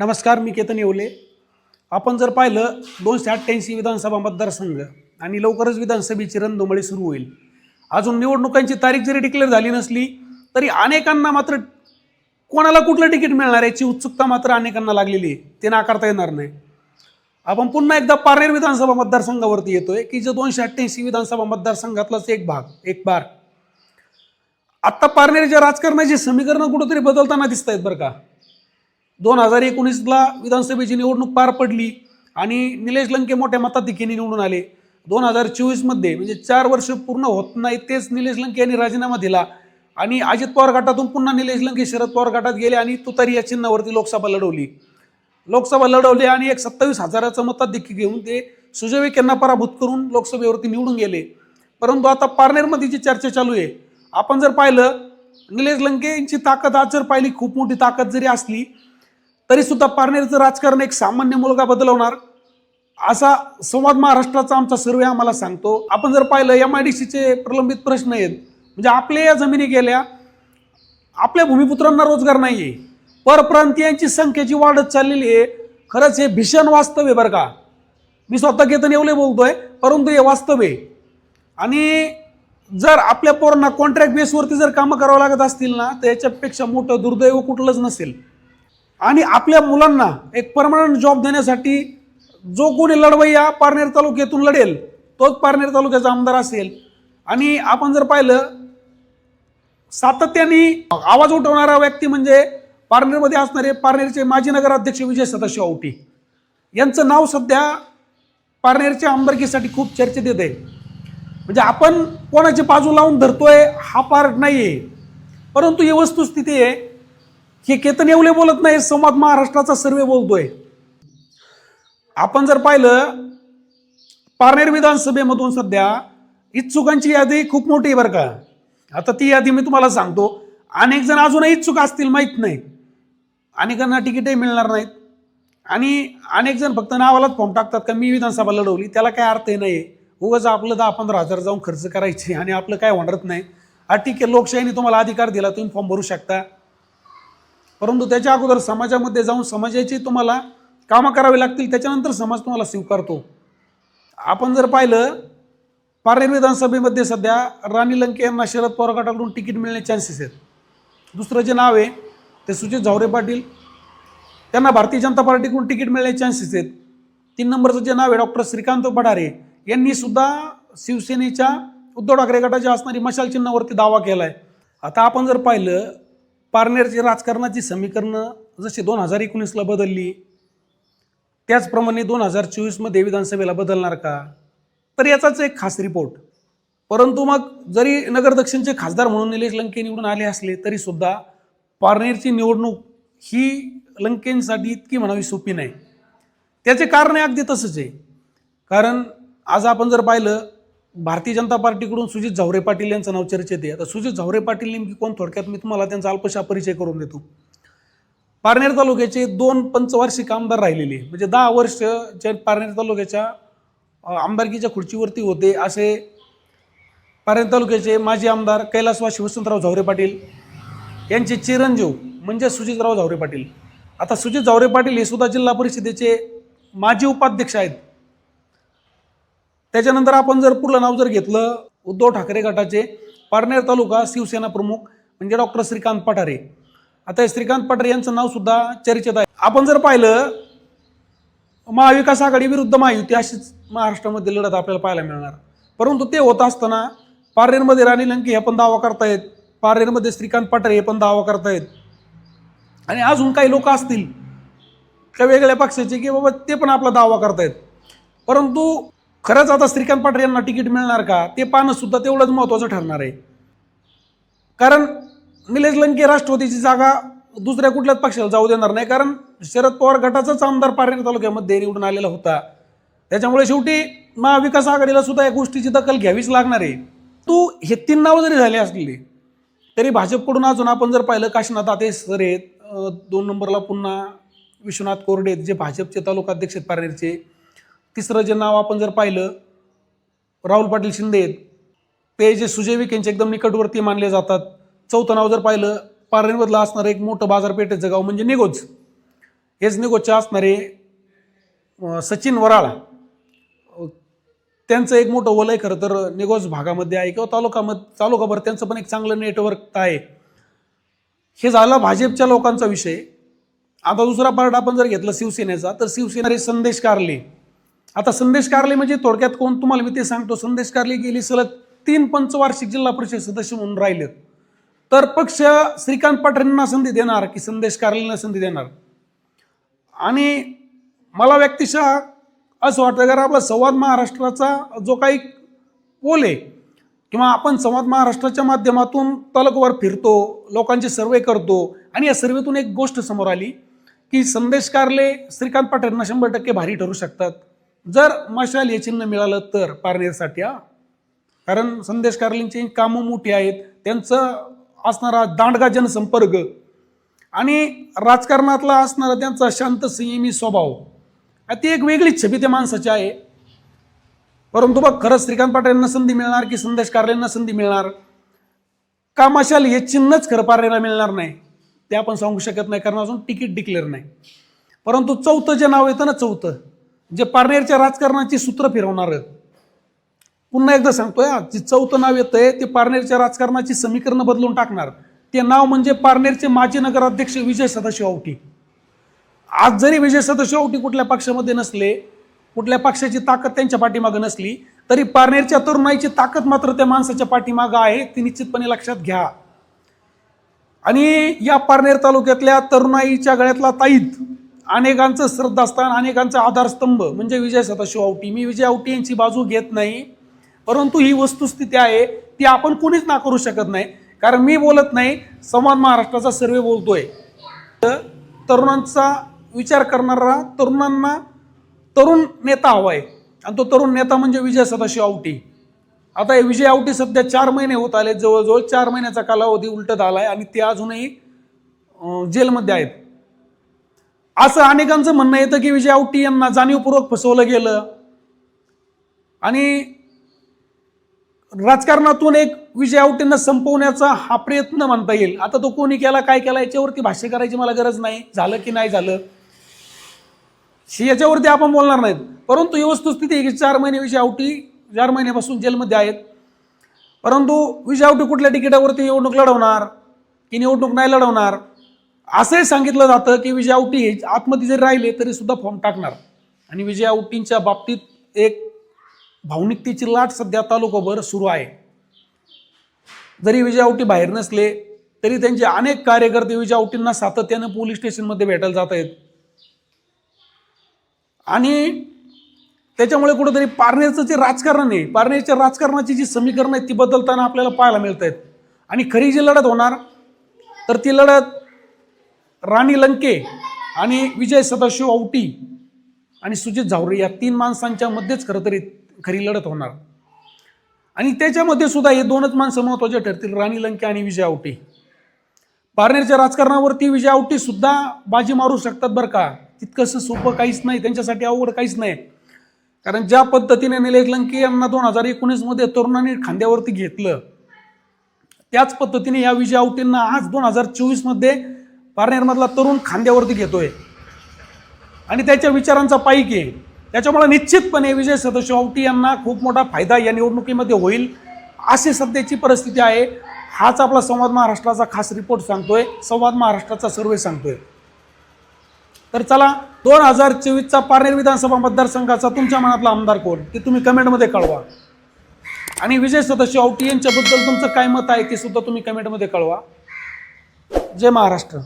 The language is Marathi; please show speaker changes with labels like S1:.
S1: नमस्कार मी केतन येवले. आपण जर पाहिलं दोनशे अठ्ठ्याऐंशी विधानसभा मतदारसंघ आणि लवकरच विधानसभेची रणधुमळी सुरू होईल. अजून निवडणुकांची तारीख जरी डिक्लेअर झाली नसली तरी अनेकांना मात्र कोणाला कुठलं तिकीट मिळणार याची उत्सुकता मात्र अनेकांना लागलेली आहे. ते नाकारता येणार नाही. आपण पुन्हा एकदा पारनेर विधानसभा मतदारसंघावरती येतोय की जो दोनशे अठ्ठ्याऐंशी विधानसभा मतदारसंघातलाच एक भाग एक बार. आत्ता पारनेरच्या राजकारणाची समीकरणं कुठंतरी बदलताना दिसत आहेत बरं का? दोन हजार एकोणीसला विधानसभेची निवडणूक पार पडली आणि निलेश लंके मोठ्या मताधिक्याने निवडून आले. दोन हजार चोवीसमध्ये म्हणजे चार वर्ष पूर्ण होत नाही तेच निलेश लंके यांनी राजीनामा दिला. आणि अजित पवार गटातून पुन्हा निलेश लंके शरद पवार गटात गेले आणि तुतारी या चिन्हावरती लोकसभा लढवली. लोकसभा लढवली आणि एक सत्तावीस हजाराचं मताधिक्य घेऊन ते सुजय यांना पराभूत करून लोकसभेवरती निवडून गेले. परंतु आता पारनेरमध्ये जी चर्चा चालू आहे आपण जर पाहिलं निलेश लंके यांची ताकद आज जर पाहिली खूप मोठी ताकद जरी असली तरी सुद्धा पारनेरचं राजकारण एक सामान्य मुलगा बदलवणार. असा संवाद महाराष्ट्राचा आमचा सर्वे आम्हाला सांगतो. आपण जर पाहिलं एम आय डी सीचे प्रलंबित प्रश्न आहेत. म्हणजे आपल्या या जमिनी गेल्या आपल्या भूमिपुत्रांना रोजगार नाही आहे परप्रांतीयांची संख्या जी वाढत चाललेली आहे खरंच हे भीषण वास्तव आहे बरं का. मी स्वतः केतन येवले बोलतोय परंतु हे वास्तव आहे. आणि जर आपल्या पोरांना कॉन्ट्रॅक्ट बेसवरती जर कामं करावं लागत असतील ना तर याच्यापेक्षा मोठं दुर्दैव कुठलंच नसेल. आणि आपल्या मुलांना एक परमनंट जॉब देण्यासाठी जो कोणी लढवय्या पारनेर तालुक्यातून लढेल तोच पारनेर तालुक्याचा आमदार असेल. आणि आपण जर पाहिलं सातत्याने आवाज उठवणारा व्यक्ती म्हणजे पारनेरमध्ये असणारे पारनेरचे माजी नगराध्यक्ष विजय सदाशिव आवटी. यांचं नाव सध्या पारनेरच्या आमदारकीसाठी खूप चर्चेत येत आहे म्हणजे आपण कोणाची बाजू लावून धरतोय हा पार्ट नाही आहे परंतु ही वस्तुस्थिती आहे हे केतन येवले बोलत नाही संवाद महाराष्ट्राचा सर्वे बोलतोय. आपण जर पाहिलं पारनेर विधानसभेमधून सध्या इच्छुकांची यादी खूप मोठी आहे बरं का. आता ती यादी मी तुम्हाला सांगतो अनेक जण अजूनही इच्छुक असतील माहीत नाही. अनेकांना तिकीटही मिळणार नाहीत. आणि अनेक जण फक्त नावालाच फॉर्म टाकतात का मी विधानसभा लढवली त्याला काय अर्थ नाही उगाच आपलं दहा पंधरा हजार जाऊन खर्च करायचे आणि आपलं काय होणारच नाही. हा ठीक आहे लोकशाहीने तुम्हाला अधिकार दिला तुम्ही फॉर्म भरू शकता. परंतु त्याच्या अगोदर समाजामध्ये जाऊन समाजाची तुम्हाला कामं करावी लागतील त्याच्यानंतर समाज तुम्हाला स्वीकारतो. आपण जर पाहिलं पारनेर विधानसभेमध्ये सध्या राणी लंके यांना शरद पवार गटाकडून तिकीट मिळण्याचे चान्सेस आहेत. दुसरं जे नाव आहे ते सुजित झावरे पाटील. त्यांना भारतीय जनता पार्टीकडून तिकीट मिळण्याचे चान्सेस आहेत. तीन नंबरचं जे नाव आहे डॉक्टर श्रीकांत पठारे यांनी सुद्धा शिवसेनेच्या उद्धव ठाकरे गटाच्या असणारी मशाल चिन्हावरती दावा केला आहे आता आपण जर पाहिलं पारनेरची राजकारणाची समीकरणं जशी दोन हजार एकोणीसला बदलली त्याचप्रमाणे दोन हजार चोवीसमध्ये विधानसभेला बदलणार का? तर याचाच एक खास रिपोर्ट परंतु मग जरी नगर दक्षिणचे खासदार म्हणून निलेश लंके निवडून आले असले तरी सुद्धा पारनेरची निवडणूक ही लंकेंसाठी इतकी म्हणावी सोपी नाही. त्याचे कारण आहे अगदी तसंच आहे. कारण आज आपण जर पाहिलं भारतीय जनता पार्टीकडून सुजित झावरे पाटील यांचं नाव चर्चेत आहे. आता सुजित झावरे पाटील नेमकी कोण? थोडक्यात मी तुम्हाला त्यांचा अल्पशा परिचय करून देतो. पारनेर तालुक्याचे दोन पंचवार्षिक आमदार राहिलेले म्हणजे दहा वर्ष जे पारनेर तालुक्याच्या आमदारकीच्या खुर्चीवरती होते असे पारनेर तालुक्याचे माजी आमदार कैलासवासी वसंतराव झावरे पाटील यांचे चिरंजीव म्हणजे सुजितराव झावरे पाटील. आता सुजित झावरे पाटील हे सुद्धा जिल्हा परिषदेचे माजी उपाध्यक्ष आहेत. त्याच्यानंतर आपण जर पुढलं नाव जर घेतलं उद्धव ठाकरे गटाचे पारनेर तालुका शिवसेना प्रमुख म्हणजे डॉक्टर श्रीकांत पठारे. आता श्रीकांत पठारे यांचं नाव सुद्धा चर्चेत आहे. आपण जर पाहिलं महाविकास आघाडी विरुद्ध महायुती अशीच महाराष्ट्रामध्ये लढत आपल्याला पाहायला मिळणार. परंतु ते होत असताना पारनेरमध्ये राणी लंके हे पण दावा करतायत पारनेरमध्ये श्रीकांत पठारे हे पण दावा करतायत. आणि अजून काही लोक असतील त्या वेगळ्या पक्षाचे की बाबा ते पण आपला दावा करतायत. परंतु खरंच आता श्रीकांत पाटील यांना तिकीट मिळणार का? ते पाहणं सुद्धा तेवढंच महत्त्वाचं ठरणार आहे. कारण निलेश लंके राष्ट्रवादीची जागा दुसऱ्या कुठल्याच पक्षाला जाऊ देणार नाही कारण शरद पवार गटाचाच आमदार पारनेर तालुक्यामध्ये निवडून आलेला होता. त्याच्यामुळे शेवटी महाविकास आघाडीला सुद्धा या गोष्टीची दखल घ्यावीच लागणार आहे. तू हे तीन नावं जरी झाले असलेली तरी भाजपकडून अजून आपण जर पाहिलं काशीनाथ आते सर आहेत दोन नंबरला पुन्हा विश्वनाथ कोरडे आहेत जे भाजपचे तालुकाध्यक्ष आहेत पारनेरचे. तिसरं जे नाव आपण जर पाहिलं राहुल पाटील शिंदे आहेत. ते जे सुजय यांचे एकदम निकटवर्ती मानले जातात. चौथं नाव जर पाहिलं पारणीमधलं असणारं एक मोठं बाजारपेठेचं गाव म्हणजे निगोज. हेच निगोजचे असणारे सचिन वराळ. त्यांचं एक मोठं वलय खरं तर निगोज भागामध्ये आहे किंवा तालुकामध्ये तालुकाभर त्यांचं पण एक चांगलं नेटवर्क आहे. हे झालं भाजपच्या लोकांचा विषय. आता दुसरा पार्ट आपण जर घेतला शिवसेनेचा तर शिवसेना संदेश कारले. आता संदेश कारले म्हणजे थोडक्यात कोण तुम्हाला मी ते सांगतो. संदेश कारले गेली सलग तीन पंचवार्षिक जिल्हा परिषद सदस्य म्हणून राहिलेत. तर पक्ष श्रीकांत पाटलांना संधी देणार की संदेश कारलेंना संधी देणार? आणि मला व्यक्तिशः असं वाटतं कारण आपला संवाद महाराष्ट्राचा जो काही पोल आहे किंवा आपण संवाद महाराष्ट्राच्या माध्यमातून तलकवर फिरतो लोकांचे सर्वे करतो आणि या सर्वेतून एक गोष्ट समोर आली की संदेश कारले श्रीकांत पाटलांना शंभर टक्के भारी ठरू शकतात. जर मशाल हे चिन्ह मिळालं तर पारनेरसाठी हा. कारण संदेश कारलेंची कामं मोठी आहेत. त्यांचं असणारा दांडगा जनसंपर्क आणि राजकारणातला असणारा त्यांचा शांत संयमी स्वभाव ती एक वेगळीच छबी त्या माणसाची आहे. परंतु बघ खरंच श्रीकांत पाटलांना संधी मिळणार की संदेश कारलेंना संधी मिळणार? का मशाल हे चिन्हच खरं पारनेरला मिळणार नाही? ते आपण सांगू शकत नाही कारण अजून तिकीट डिक्लेअर नाही. परंतु चौथं जे नाव येतं ना चौथं जे पारनेरच्या राजकारणाची सूत्र फिरवणार पुन्हा एकदा सांगतोय जे चौथं नाव येतंय ते पारनेरच्या राजकारणाची समीकरणं बदलून टाकणार. ते नाव म्हणजे पारनेरचे माजी नगराध्यक्ष विजय सदाशिव आवटी. आज जरी विजय सदस्य आवटी कुठल्या पक्षामध्ये नसले कुठल्या पक्षाची ताकद त्यांच्या पाठीमागं नसली तरी पारनेरच्या तरुणाईची ताकद मात्र त्या माणसाच्या पाठीमागं आहे ती निश्चितपणे लक्षात घ्या. आणि या पारनेर तालुक्यातल्या तरुणाईच्या गळ्यातला ताईत अनेकांचं श्रद्धास्थान अनेकांचं आधारस्तंभ. म्हणजे विजय सदाशिव आवटी. मी विजय आवटी यांची बाजू घेत नाही. परंतु ही वस्तुस्थिती आहे ती आपण कोणीच ना करू शकत नाही. कारण मी बोलत नाही समान महाराष्ट्राचा सर्वे बोलतोय. तर तरुणांचा विचार करणारा तरुणांना तरुण नेता हवा आहे. आणि तो तरुण नेता म्हणजे विजय सदाशिव आवटी. आता हे विजय आवटी सध्या चार महिने होत आले जवळजवळ चार महिन्याचा कालावधी उलटत आला आहे आणि ते अजूनही जेलमध्ये आहेत. असं अनेकांचं म्हणणं येतं की विजय आवटी यांना जाणीवपूर्वक फसवलं गेलं. आणि राजकारणातून एक विजय आवटींना संपवण्याचा हा प्रयत्न म्हणता येईल. आता तो कोणी केला काय केला याच्यावरती भाष्य करायची मला गरज नाही. झालं की नाही झालं. शी याच्यावरती आपण बोलणार नाहीत. परंतु ही वस्तुस्थिती आहे की चार महिने विजय आवटी चार महिन्यापासून जेलमध्ये आहेत. परंतु विजय आवटी कुठल्या तिकिटावरती निवडणूक लढवणार? की निवडणूक नाही लढवणार? असंही सांगितलं जातं की विजय औटी हे आतमध्ये जरी राहिले तरी सुद्धा फॉर्म टाकणार. आणि विजय औटींच्या बाबतीत एक भावनिकतेची लाट सध्या तालुकाभर सुरू आहे. जरी विजय आवटी बाहेर नसले तरी त्यांचे अनेक कार्यकर्ते विजय औटींना सातत्यानं पोलीस स्टेशनमध्ये भेटायला जात आहेत. आणि त्याच्यामुळे कुठंतरी पारनेरचं जे राजकारण आहे पारनेरच्या राजकारणाची जी समीकरणं आहेत ती बदलताना आपल्याला पाहायला मिळत आहेत आणि खरी जी लढत होणार तर ती लढत राणी लंके आणि विजय सदाशिव आवटी आणि सुजित झावरे या तीन माणसांच्या मध्येच खरं तरी खरी लढत होणार. आणि त्याच्यामध्ये सुद्धा हे दोनच माणसं महत्त्वाचे ठरतील राणी लंके आणि विजय आवटी पारनेरच्या राजकारणावरती विजय आवटी सुद्धा बाजी मारू शकतात बरं का. तितकंसं सोपं काहीच नाही त्यांच्यासाठी अवघड काहीच नाही. कारण ज्या पद्धतीने निलेश लंके यांना दोन हजार एकोणीसमध्ये तरुणांनी खांद्यावरती घेतलं त्याच पद्धतीने या विजय आवटींना आज दोन हजार चोवीसमध्ये पारनेरमधला तरुण खांद्यावरती घेतोय. आणि त्याच्या विचारांचा पाईक आहे. त्याच्यामुळे निश्चितपणे विजय सदस्य औटी यांना खूप मोठा फायदा या निवडणुकीमध्ये होईल अशी सध्याची परिस्थिती आहे. हाच आपला संवाद महाराष्ट्राचा खास रिपोर्ट सांगतोय. संवाद महाराष्ट्राचा सर्वे सांगतोय. तर चला दोन हजार चोवीसचा पारनेर विधानसभा मतदारसंघाचा तुमच्या मनातला आमदार कोण? ते तुम्ही कमेंटमध्ये कळवा. आणि विजय सदस्य औटी यांच्याबद्दल तुमचं काय मत आहे ते सुद्धा तुम्ही कमेंटमध्ये कळवा. जय महाराष्ट्र.